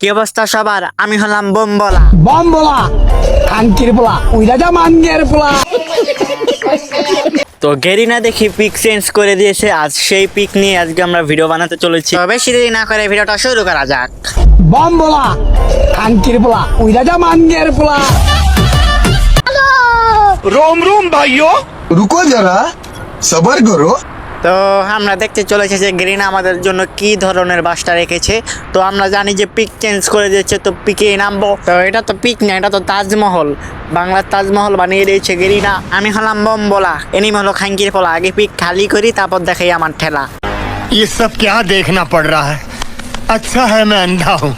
কি অবস্থা সবার? আমি হলাম বোমবলা। বোমবলা আংটির পোলা ওই রাজা মাঙ্গের পোলা। তো গেরিনা দেখি পিক চেঞ্জ করে দিয়েছে আজ সেই পিক নিয়ে আজকে আমরা ভিডিও বানাতে চলেছি। বেশি দেরি না করে ভিডিওটা শুরু করা যাক। বোমবলা আংটির পোলা ওই রাজা মাঙ্গের পোলা। রোম রোম ভাইও রুকো যারা সবার করো তো আমরা দেখতে চলেছি যে গ্রিন আমাদের জন্য কি ধরনের বাসটা রেখেছে তো আমরা জানি যে পিক চেঞ্জ করে দিয়েছে তো পিকে নামবো তো এটা তো পিক না এটা তো তাজমহল বাংলার তাজমহল বানিয়ে দিয়েছে গেরিনা আমি হলাম বলা এনিম হলো খাঙ্কির ফলা আগে পিক খালি করি তারপর দেখাই আমার ঠেলা ये सब क्या देखना पड़ रहा है अच्छा है मैं अंधा हूँ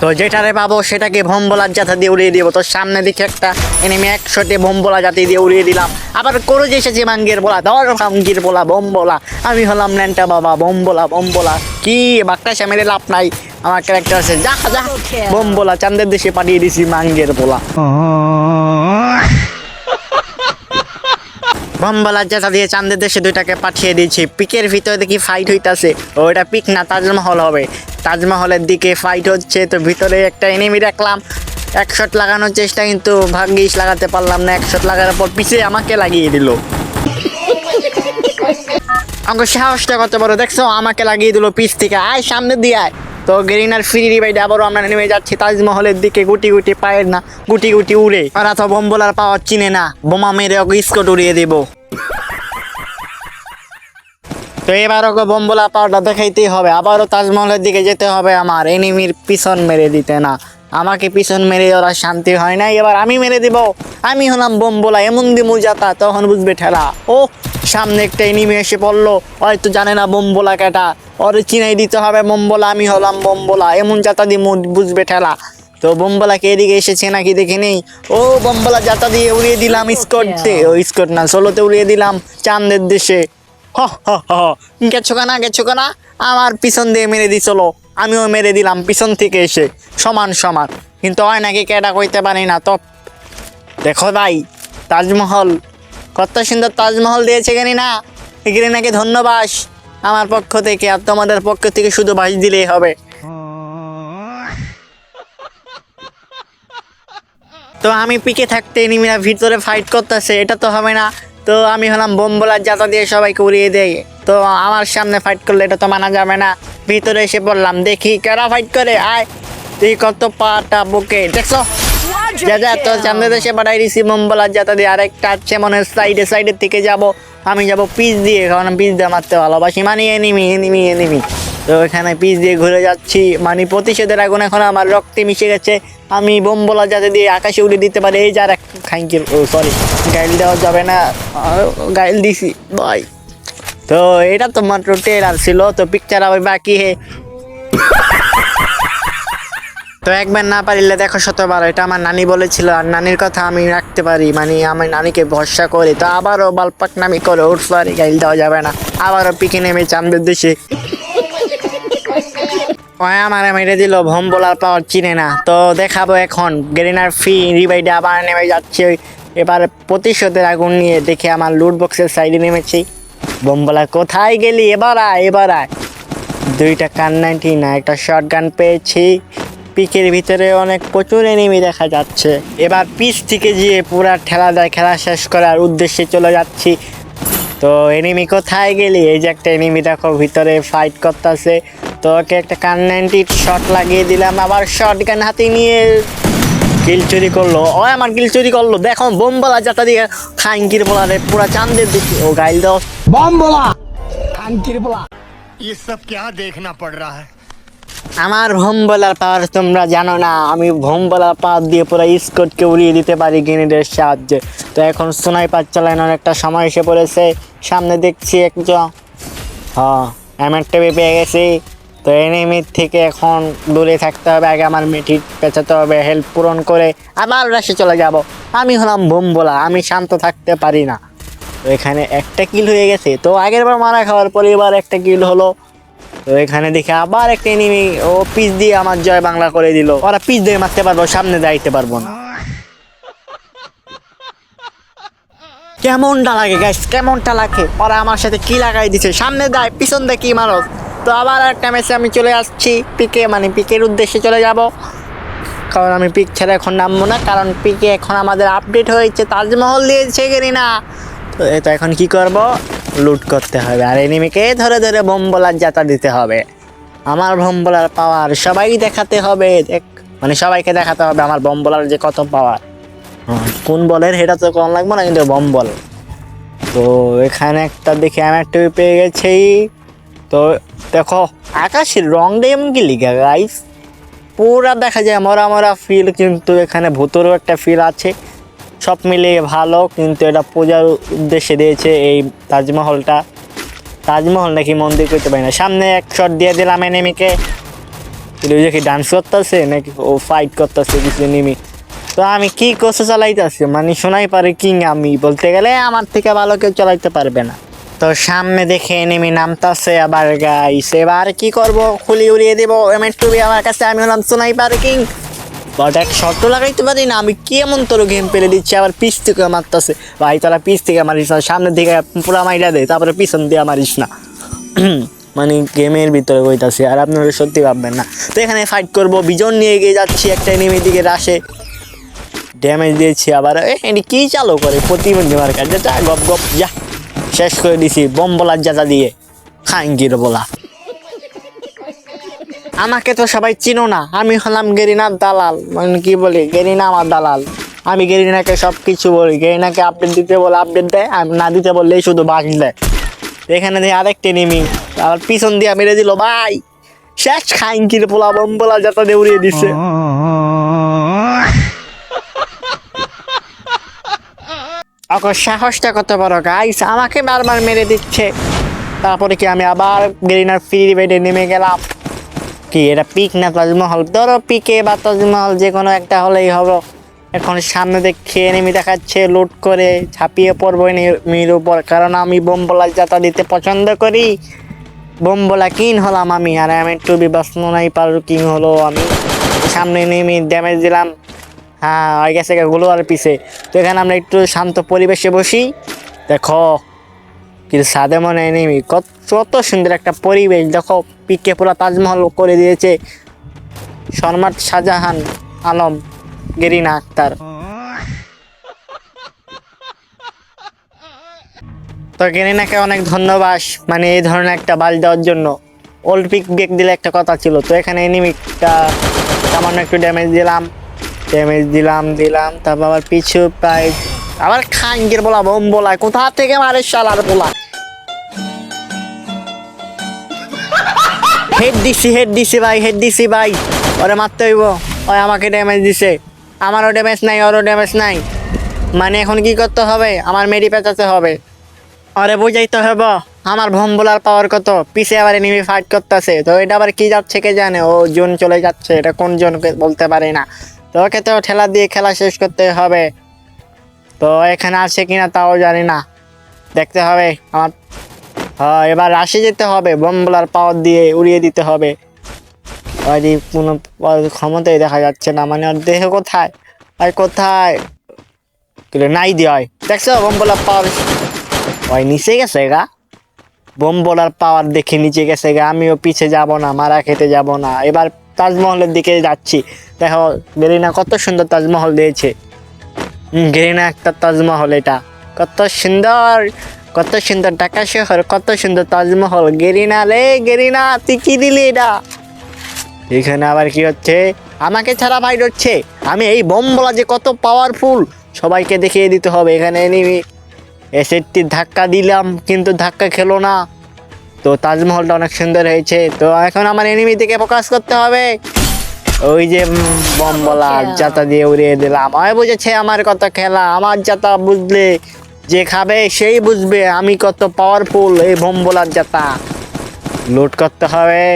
তো যেটারে পাবো সেটাকে ভোমবলার জাতা দিয়ে উড়িয়ে দিব। তো সামনে দিকে একটা এনিমি ভোম ভোমবলা জাতি দিয়ে উড়িয়ে দিলাম। আবার করে যে এসেছে মাঙ্গির বলা ধর মাঙ্গির বলা বোমবলা আমি হলাম ন্যান্টা বাবা বোমবলা বোমবলা কি বাক্তা সামনে লাভ নাই। আমার ক্যারেক্টার আছে যা যা। বোম বোমবলা চান্দের দেশে পাঠিয়ে দিছি মাঙ্গের বলা। বোমবলার জাতা দিয়ে চান্দের দেশে দুইটাকে পাঠিয়ে দিয়েছি। পিকের ভিতরে দেখি ফাইট হইতাছে। ও, এটা পিক না, তাজমহল হবে। তাজমহলের দিকে ফাইট হচ্ছে, তো ভিতরে একটা এনিমি রাখলাম এক শট লাগানোর চেষ্টা, কিন্তু ভাগ্যিস লাগাতে পারলাম না। এক শট লাগানোর পর পিছে আমাকে লাগিয়ে দিল। আমাকে সাহসটা কত বড়, দেখছ? আমাকে লাগিয়ে দিল পিছ থেকে। আয়, সামনে দিয়ে আয়। তো গ্রিনার ফ্রি রিভাইড আবারও আমরা নেমে যাচ্ছি। তাজমহলের দিকে গুটি গুটি পায়ের না, গুটি গুটি উড়ে। ওরা তো বোম্বলার পাওয়ার চিনে না। বোমা মেরে ওকে স্কট উড়িয়ে দেবো। তো এবার ওকে বোম বোম্বলা পাওয়ারটা দেখাইতেই হবে। আবারও তাজমহলের দিকে যেতে হবে আমার। এনিমির পিছন মেরে দিতে না। আমাকে পিছন মেরে ওরা শান্তি হয় না এবার আমি মেরে দিব। আমি হলাম বোম্বলা এমন দিমু যাতা, তখন বুঝবে ঠেলা। ও সামনে একটা এনিমি এসে পড়ল। হয়তো জানে না বোম্বলা কেটা। ওরে চিনাই দিতে হবে বোম্বলা আমি হলাম বোম্বলা। এমন যাতা দিমু বুঝবে ঠেলা। তো বোম্বলাকে এদিকে এসেছে নাকি দেখে নেই? ও বোম্বলা যাতা দিয়ে উড়িয়ে দিলাম স্কটতে ও স্কট না ষোলোতে উড়িয়ে দিলাম চাঁদের দেশে। হ হ হ গেছো কানা গেছো কানা? আমার পিছন দিয়ে মেরে দিছিল আমিও মেরে দিলাম পিছন থেকে এসে। সমান সমান। কিন্তু হয় নাকি কেটা কইতে পারি না তো? দেখো ভাই তাজমহল। কত সুন্দর তাজমহল দিয়েছে কেন না? এখানে নাকি ধন্যবাদ আমার পক্ষ থেকে আর তোমাদের পক্ষ থেকে শুধু বাস দিলেই হবে। তো আমি পিকে থাকতে এনিমিরা ভিতরে ফাইট করতেছে, এটা তো হবে না। তো আমি হলাম বোম্বলার জাতা দিয়ে সবাইকে উড়িয়ে দেয় তো আমার সামনে ফাইট করলে এটা তো মানা যাবে না। ভিতরে এসে পড়লাম, দেখি কারা ফাইট করে, আয়। তুই কত পাটা বুকে, দেখছ? যা যা তো সামনে দেশে পাঠাই দিছি বোম্বলার জাতা দিয়ে। আরেকটা আছে মনে সাইডে সাইডের থেকে যাব। আমি যাব পিস দিয়ে, কারণ পিস দিয়ে মারতে ভালোবাসি। মানে এনিমি এনিমি এনিমি তো এখানে পিস দিয়ে ঘুরে যাচ্ছি। মানে প্রতিশোধের আগুন এখন আমার রক্তে মিশে গেছে। আমি বোম্বলা যাতে দিয়ে আকাশে উড়ে দিতে পারি। এই যার এক খাইকির ও সরি গাইল দেওয়া যাবে না। গাইল দিছি। ভাই তো এটা তো মাত্র টেরার ছিল। তো পিকচার আবার বাকি হে। তো একবার না পারিলে দেখো শতবার, এটা আমার নানি বলেছিল, আর নানির কথা আমি রাখতে পারি মানে আমার নানিকে ভরসা করি। তো আবারও বালপাক নামি করে উঠতে পারি গাইল দেওয়া যাবে না। আবারও পিকে নেমে চান্দের দেশে। ওই আমার মেরে দিল, ভোম বলার পাওয়ার চিনে না। তো দেখাবো এখন, গেরিনার ফি রিভাইডে আবার নেমে যাচ্ছে। এবার প্রতিশোধের আগুন নিয়ে দেখে আমার লুট বক্সের সাইডে নেমেছি। বোমবলা কোথায় গেলি? এবার আয় এবার আয়। দুইটা কান নাইনটি না একটা শর্ট গান পেয়েছি। পিকের ভিতরে অনেক প্রচুর এনিমি দেখা যাচ্ছে এবার পিচ থেকে গিয়ে পুরা ঠেলা দেয় খেলা শেষ করার উদ্দেশ্যে চলে যাচ্ছি তো এনিমি কোথায় গেলি এই যে একটা এনিমি দেখো ভিতরে ফাইট করতেছে তো ওকে একটা কান নাইনটি শট লাগিয়ে দিলাম আবার শর্ট গান হাতে নিয়ে কিল চুরি করলো ও আমার কিল চুরি করলো দেখো বোমবলা যাতা দিয়ে খাইঙ্কির বলারে পুরা চান্দের দিকে ও গাইল দাও বম বলা খানকির পোলা ये सब क्या देखना पड़ रहा है আমার ভোম বলার পাওয়ার তোমরা জানো না, আমি ভোম বলার পাওয়ার দিয়ে পুরো স্কোটকে উড়িয়ে দিতে পারি গ্রেনেডের সাহায্যে। তো এখন সোনাইপাত চালানোর একটা সময় এসে পড়েছে, সামনে দেখছি একজন হ্যাঁ টেপে পেয়ে গেছি। তো এনিমির থেকে এখন দূরে থাকতে হবে, আগে আমার মেটি পেঁচাতে হবে হেল্প পূরণ করে আবার রাশে চলে যাব। আমি হলাম ভোম বলা আমি শান্ত থাকতে পারি না। তো এখানে একটা কিল হয়ে গেছে। তো আগের বার মারা খাওয়ার পরে এবার একটা কিল হলো। তো এখানে দেখে আবার একটা এনিমি ও পিচ দিয়ে আমার জয় বাংলা করে দিল। ওরা পিচ দিয়ে মারতে পারব সামনে যাইতে পারব না। কেমনটা লাগে গাইস কেমনটা লাগে? ওরা আমার সাথে কি লাগাই দিছে? সামনে দেয় পিছন দিয়ে কি মারো? তো আবার একটা ম্যাচে আমি চলে আসছি পিকে মানে পিকের উদ্দেশ্যে চলে যাব। কারণ আমি পিক ছাড়া এখন নামবো না, কারণ পিকে এখন আমাদের আপডেট হয়েছে, তাজমহল দিয়েছে তো এ তো এখন কি করব? লুট করতে হবে। আর এনিমিকে ধরে ধরে বোম বলার যাতা দিতে হবে। আমার বোম বলার পাওয়ার সবাই দেখাতে হবে, দেখ। মানে সবাইকে দেখাতে হবে আমার বোম বলার যে কত পাওয়ার কোন বলের সেটা তো কম লাগবে না, কিন্তু বোম বল। তো এখানে একটা দেখি আমি একটা পেয়ে গেছি। তো দেখো, আকাশের রং ডেম কি লিখা গাইস পুরা দেখা যায় মরা মরা ফিল কিন্তু এখানে ভূতেরও একটা ফিল আছে। সব মিলিয়ে ভালো, কিন্তু এটা পূজার উদ্দেশ্যে দিয়েছে এই তাজমহলটা। তাজমহল নাকি মন্দির করতে পারি না। সামনে এক শট দিয়ে দিলাম এনিমিকে। কি ডান্স করতেছে নাকি ও ফাইট করতেছে কিছু এনিমি। তো আমি কি কোর্সে চালাইতেছি? মানে শোনাই পারে কিং আমি। বলতে গেলে আমার থেকে ভালো কেউ চালাইতে পারবে না। তো সামনে দেখে এনিমি নামতাছে আবার গাইস এবার কি করব? খুলি উড়িয়ে দেবো। এমএর টুবি আমার কাছে, আমি হলাম সোনাই পারে কিং বাট এক শর্ত লাগাইতে পারি না, আমি কি এমন তোর গেম পেরে দিচ্ছি, আবার পিস থেকে মারতেছে। ভাই, তোরা পিস থেকে মারিস না, সামনের দিকে পুরা মাইরা দেয় তারপরে পিছন দিয়ে মারিস না। মানে গেমের ভিতরে কইতাছি আর আপনারা সত্যি ভাববেন না। তো এখানে ফাইট করব, বিজন নিয়ে এগিয়ে যাচ্ছি, একটা এনিমি দিকে রাশে। ড্যামেজ দিয়েছি আবার এটি কি চালু করে? প্রতিবন্ধী মার্কার যেটা গপ গপ, যা। শেষ করে দিছি বম বলার জাতা দিয়ে। খাঙ্গির বলা আমাকে তো সবাই চিনো না। আমি হলাম গেরিনার দালাল। মানে কি বলি? গেরিনা আমার দালাল। আমি গেরিনাকে সব কিছু বলি। গেরিনাকে আপডেট দিতে বলে আপডেট দেয়। আর না দিতে বললেই শুধু বাস দেয়। এখানে দিয়ে আরেকটি নেমি আবার পিছন দিয়ে মেরে দিল, ভাই, শেষ খাইন খাইঙ্কির পোলা বম বলা যাতা দিয়ে উড়িয়ে দিচ্ছে অকর সাহসটা কত বড় গাইস আমাকে বারবার মেরে দিচ্ছে। তারপরে কি আমি আবার গেরিনার ফ্রি বেডে নেমে গেলাম? কি, এটা পিক না তাজমহল? ধরো পিকে বা তাজমহল যে কোনো একটা হলেই হব। এখন সামনে দেখে নেমে দেখাচ্ছে লুট করে, ছাপিয়ে পড়ব এনিমির উপর। কারণ আমি বোমবলা যাতা দিতে পছন্দ করি। বোমবলা কিন হলাম আমি, আর আমি একটু বিবাসনাই পার কিং হলো আমি। সামনে নেমে ড্যামেজ দিলাম। হ্যাঁ হয়ে গেছে গুলো আর পিছে। তো এখানে আমরা একটু শান্ত পরিবেশে বসি। দেখো কিন্তু সাদে মনে নেমি কত সুন্দর একটা পরিবেশ। দেখো, পিকে পুরো তাজমহল করে দিয়েছে সম্রাট শাহজাহান আলম, গেরিনা আক্তার। তো গেরিনাকে অনেক ধন্যবাদ মানে এই ধরনের একটা বাল দেওয়ার জন্য। ওল্ড পিক বেক দিলে একটা কথা ছিল, তো এখানে এনিমিটা সামান্য একটু ড্যামেজ দিলাম ড্যামেজ দিলাম দিলাম, তারপর আবার পিছু প্রায় আবার খাঙ্গের বলা বোম বলা কোথা থেকে মারে শালার বলা? হেড দিছি হেড দিছি ভাই হেড দিছি ভাই। ওরে মারতে হইব। ওই আমাকে ড্যামেজ দিছে। আমারও ড্যামেজ নাই ওরও ড্যামেজ নাই। মানে এখন কি করতে হবে? আমার মেডি পেঁচাতে হবে। আরে বুঝাইতে হবে আমার ভোম বলার পাওয়ার কত? পিছে আবার এনিমি ফাইট করতেছে। তো এটা আবার কি যাচ্ছে কে জানে? ও জোন চলে যাচ্ছে। এটা কোন জোনকে বলতে পারে না। তো ওকে তো ঠেলা দিয়ে খেলা শেষ করতে হবে। তো এখানে আছে কিনা তাও জানি না। দেখতে হবে আমার। হ্যাঁ এবার রাশি যেতে হবে, বোম বোলার পাওয়ার দিয়ে উড়িয়ে দিতে হবে। ওই কোনো ক্ষমতাই দেখা যাচ্ছে না মানে ওর দেহ কোথায়? আর কোথায়? নাই দিয়ে হয় দেখছ, বোম বোলার পাওয়ার? ওই নিচে গেছে গা। বোম বোলার পাওয়ার দেখে নিচে গেছে গা, আমিও পিছে যাব না, মারা খেতে যাব না। এবার তাজমহলের দিকে যাচ্ছি। দেখো গেরিনা কত সুন্দর তাজমহল দিয়েছে। গেরিনা একটা তাজমহল এটা। কত সুন্দর কত সুন্দর ঢাকা শহর, কত সুন্দর তাজমহল। গেরিনা রে গেরিনা, তুই কি দিলি এটা? এখানে আবার কি হচ্ছে? আমাকে ছাড়া ভাই হচ্ছে। আমি এই বোম বলা যে কত পাওয়ারফুল সবাইকে দেখিয়ে দিতে হবে এখানে নিবি এসেটটি ধাক্কা দিলাম, কিন্তু ধাক্কা খেলো না। তো তাজমহলটা অনেক সুন্দর হয়েছে। তো এখন আমার এনিমি থেকে ফোকাস করতে হবে। ওই যে বম বলা যাতা দিয়ে উড়িয়ে দিলাম। আমি বুঝেছে আমার কত খেলা আমার যাতা বুঝলে যে খাবে সেই বুঝবে আমি কত পাওয়ারফুল এই বোম বলার যাতা। লুট করতে হবে।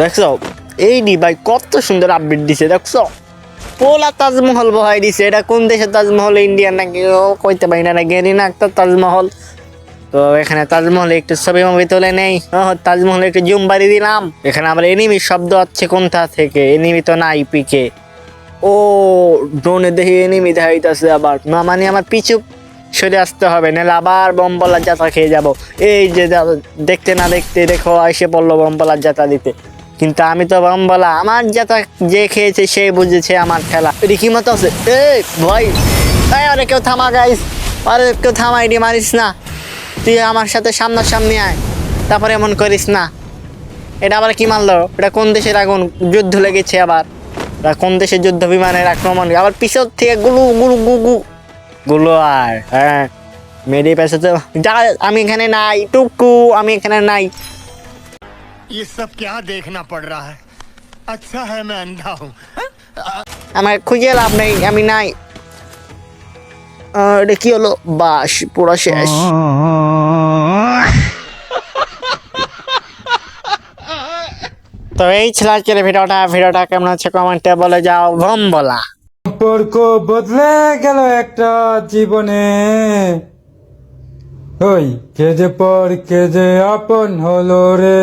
দেখছ? এই নি ভাই কত সুন্দর আপডেট দিছে দেখছ? পোলা তাজমহল বহাই দিছে এটা কোন দেশের তাজমহল ইন্ডিয়ান নাকি কইতে পারি না গেরি না একটা তাজমহল। তো এখানে তাজমহলে একটু ছবি মবি তুলে নেই। তাজমহলে একটু জুম বাড়ি দিলাম। এখানে আমার এনিমি শব্দ আছে কোনটা থেকে? এনিমি তো নাই পিকে ও ড্রোনে দেখি এনিমি দেখাইতেছে আবার। না মানে আমার পিছু সরে আসতে হবে, নাহলে আবার বম্বলার যাতা খেয়ে যাব। এই যে দেখতে না দেখতে দেখো, এসে পড়ল বম্বলার যাতা দিতে। কিন্তু আমি তো বম্বলা, আমার যাতা যে খেয়েছে সে বুঝেছে আমার খেলা। রিকি মতো আছে ভাই, এই, আরে কেউ থামা গাইস আরে কেউ থামা এটি মারিস না। তুই আমার সাথে সামনাসামনি আয় তারপরে এমন করিস না এটা আবার কি মারলো এটা কোন দেশের আগুন যুদ্ধ লেগেছে আবার এটা কোন দেশের যুদ্ধ বিমানের আক্রমণ আবার পিছর থেকে গুলু গুলু গু গু গুলো আর হ্যাঁ মেরে পেছে তো যা আমি এখানে নাই টুকু আমি এখানে নাই ये सब क्या देखना पड़ रहा है अच्छा है मैं अंधा हूँ আমার খুঁজে লাভ নেই আমি নাই আহ, এটা কি হলো? বাস পুরো শেষ। তো এই ছিল আজকের ভিডিওটা। ভিডিওটা কেমন আছে কমেন্টে বলে যাও ভম বলা। সম্পর্ক বদলে গেল একটা জীবনে। ওই কে যে পর কে যে আপন হলো রে।